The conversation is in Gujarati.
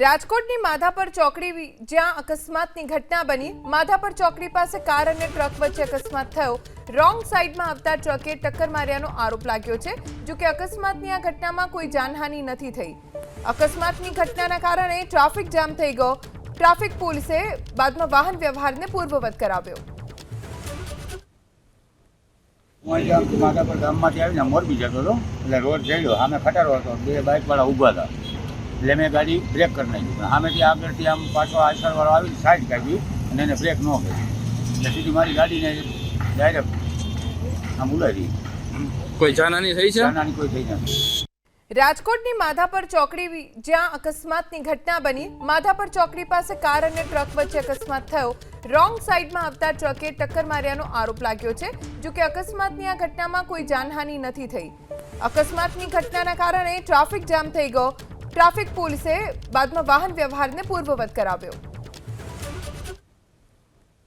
રાજકોટની માધાપર ચોકડી જ્યાં અકસ્માતની ઘટના બની. માધાપર ચોકડી પાસે કાર અને ટ્રક વચ્ચે અકસ્માત થયો. રોંગ સાઈડમાં આવતા ટ્રકે ટક્કર માર્યાનો આરોપ લાગ્યો છે, જો કે અકસ્માતની આ ઘટનામાં કોઈ જાનહાનિ નથી થઈ. અકસ્માતની ઘટનાના કારણે ટ્રાફિક જામ થઈ ગયો. ટ્રાફિક પોલીસે બાદમાં વાહન વ્યવહારને પૂર્વવત કરાવ્યો. મોરબી જતો હતો, એટલે રોડ જઈ સામે ખટારો હતો. બે બાઇકવાળા ઊભા હતા. એટલે મેં ગાડી બ્રેક કરી નાખી. પણ સામેથી આગળથી આમ પાછો આઈસરવાળો આવી સાઈડ કાઢી અને એને બ્રેક ન કરી એટલે સીધી મારી ગાડીને ડાયરેક્ટ આમ ઉલાડી કોઈ જાનહાની થઈ છે? જાનહાની કોઈ થઈ નથી. રાજકોટની માધાપર ચોકડી જ્યાં અકસ્માતની ઘટના બની. માધાપર ચોકડી પાસે કાર અને ટ્રક વચ્ચે અકસ્માત થયો. રોંગ સાઈડમાં આવતા ટ્રકે ટક્કર માર્યાનો આરોપ લાગ્યો છે. જો કે અકસ્માતની આ ઘટનામાં કોઈ જાનહાનિ નથી થઈ. અકસ્માતની ઘટનાના કારણે ટ્રાફિક જામ થઈ ગયો. ટ્રાફિક પોલીસે બાદમાં વાહન વ્યવહારને પૂર્વવત કરાવ્યો.